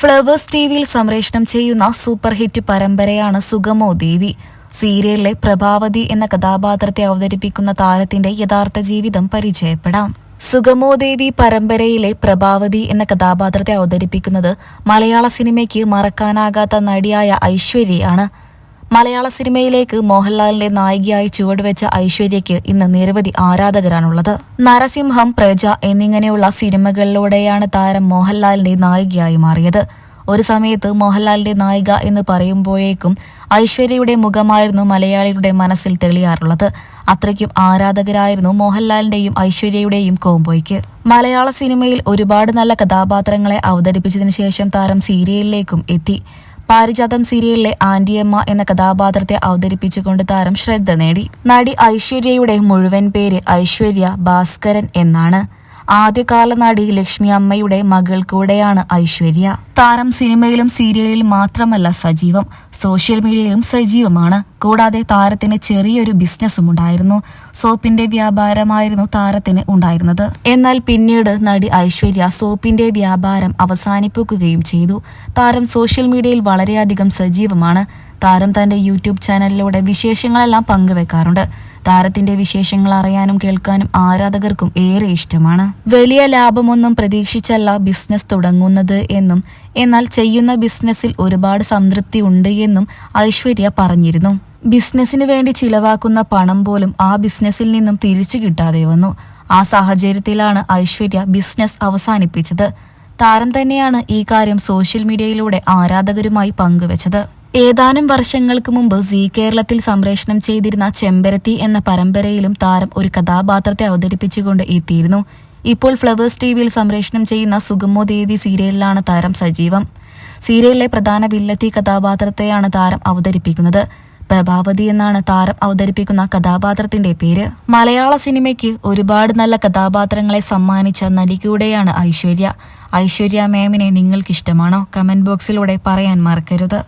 Flowers ടിവിയിൽ സംപ്രേഷണം ചെയ്യുന്ന സൂപ്പർ ഹിറ്റ് പരമ്പരയാണ് സുഗമോ ദേവി. സീരിയലിലെ പ്രഭാവതി എന്ന കഥാപാത്രത്തെ അവതരിപ്പിക്കുന്ന താരത്തിന്റെ യഥാർത്ഥ ജീവിതം പരിചയപ്പെടാം. സുഗമോ ദേവി പരമ്പരയിലെ പ്രഭാവതി എന്ന കഥാപാത്രത്തെ അവതരിപ്പിക്കുന്നത് മലയാള സിനിമയ്ക്ക് മറക്കാനാകാത്ത നടിയായ ഐശ്വര്യയാണ്. മലയാള സിനിമയിലേക്ക് മോഹൻലാലിന്റെ നായികയായി ചുവടുവെച്ച ഐശ്വര്യയ്ക്ക് ഇന്ന് നിരവധി ആരാധകരാണുള്ളത്. നരസിംഹം പ്രജ എന്നിങ്ങനെയുള്ള സിനിമകളിലൂടെയാണ് താരം മോഹൻലാലിന്റെ നായികയായി മാറിയത്. ഒരു സമയത്ത് മോഹൻലാലിന്റെ നായിക എന്ന് പറയുമ്പോഴേക്കും ഐശ്വര്യയുടെ മുഖമായിരുന്നു മലയാളികളുടെ മനസ്സിൽ തെളിയാറുള്ളത്. അത്രയ്ക്കും ആരാധകരായിരുന്നു മോഹൻലാലിന്റെയും ഐശ്വര്യയുടെയും കോംബോയ്ക്ക്. മലയാള സിനിമയിൽ ഒരുപാട് നല്ല കഥാപാത്രങ്ങളെ അവതരിപ്പിച്ചതിനു ശേഷം താരം സീരിയലിലേക്കും എത്തി. പാരിജാതം സീരിയലിലെ ആന്റിയമ്മ എന്ന കഥാപാത്രത്തെ അവതരിപ്പിച്ചുകൊണ്ട് താരം ശ്രദ്ധ നേടി. നടി ഐശ്വര്യയുടെ മുഴുവൻ പേര് ഐശ്വര്യ ഭാസ്കരൻ എന്നാണ്. ആദ്യകാല നടി ലക്ഷ്മി അമ്മയുടെ മകൾ കൂടെയാണ് ഐശ്വര്യ. താരം സിനിമയിലും സീരിയലിലും മാത്രമല്ല സജീവം. സോഷ്യൽ മീഡിയയിലും സജീവമാണ്. കൂടാതെ താരത്തിന് ചെറിയൊരു ബിസിനസ്സും ഉണ്ടായിരുന്നു. സോപ്പിന്റെ വ്യാപാരമായിരുന്നു താരത്തിന് ഉണ്ടായിരുന്നത്. എന്നാൽ പിന്നീട് നടി ഐശ്വര്യ സോപ്പിന്റെ വ്യാപാരം അവസാനിപ്പിക്കുകയും ചെയ്തു. താരം സോഷ്യൽ മീഡിയയിൽ വളരെയധികം സജീവമാണ്. താരം തന്റെ യൂട്യൂബ് ചാനലിലൂടെ വിശേഷങ്ങളെല്ലാം പങ്കുവെക്കാറുണ്ട്. താരത്തിന്റെ വിശേഷങ്ങൾ അറിയാനും കേൾക്കാനും ആരാധകർക്കും ഏറെ ഇഷ്ടമാണ്. വലിയ ലാഭമൊന്നും പ്രതീക്ഷിച്ചല്ല ബിസിനസ് തുടങ്ങുന്നത് എന്നും എന്നാൽ ചെയ്യുന്ന ബിസിനസ്സിൽ ഒരുപാട് സംതൃപ്തി ഉണ്ട് എന്നും ഐശ്വര്യ പറഞ്ഞിരുന്നു. ബിസിനസ്സിന് വേണ്ടി ചിലവാക്കുന്ന പണം പോലും ആ ബിസിനസ്സിൽ നിന്നും തിരിച്ചു കിട്ടാതെ വന്നു. ആ സാഹചര്യത്തിലാണ് ഐശ്വര്യ ബിസിനസ് അവസാനിപ്പിച്ചത്. താരം തന്നെയാണ് ഈ കാര്യം സോഷ്യൽ മീഡിയയിലൂടെ ആരാധകരുമായി പങ്കുവച്ചത്. ഏതാനും വർഷങ്ങൾക്ക് മുമ്പ് സി കേരളത്തിൽ സംപ്രേഷണം ചെയ്തിരുന്ന ചെമ്പരത്തി എന്ന പരമ്പരയിലും താരം ഒരു കഥാപാത്രത്തെ അവതരിപ്പിച്ചുകൊണ്ട് എത്തിയിരുന്നു. ഇപ്പോൾ ഫ്ലവേഴ്സ് ടിവിയിൽ സംപ്രേഷണം ചെയ്യുന്ന സുഗമോ ദേവി സീരിയലിലാണ് താരം സജീവം. സീരിയലിലെ പ്രധാന വില്ലത്തി കഥാപാത്രത്തെയാണ് താരം അവതരിപ്പിക്കുന്നത്. പ്രഭാവതി എന്നാണ് താരം അവതരിപ്പിക്കുന്ന കഥാപാത്രത്തിന്റെ പേര്. മലയാള സിനിമയ്ക്ക് ഒരുപാട് നല്ല കഥാപാത്രങ്ങളെ സമ്മാനിച്ച നടികൂടെയാണ് ഐശ്വര്യ. ഐശ്വര്യ മാമിനെ നിങ്ങൾക്കിഷ്ടമാണോ? കമന്റ് ബോക്സിലൂടെ പറയാൻ മറക്കരുത്.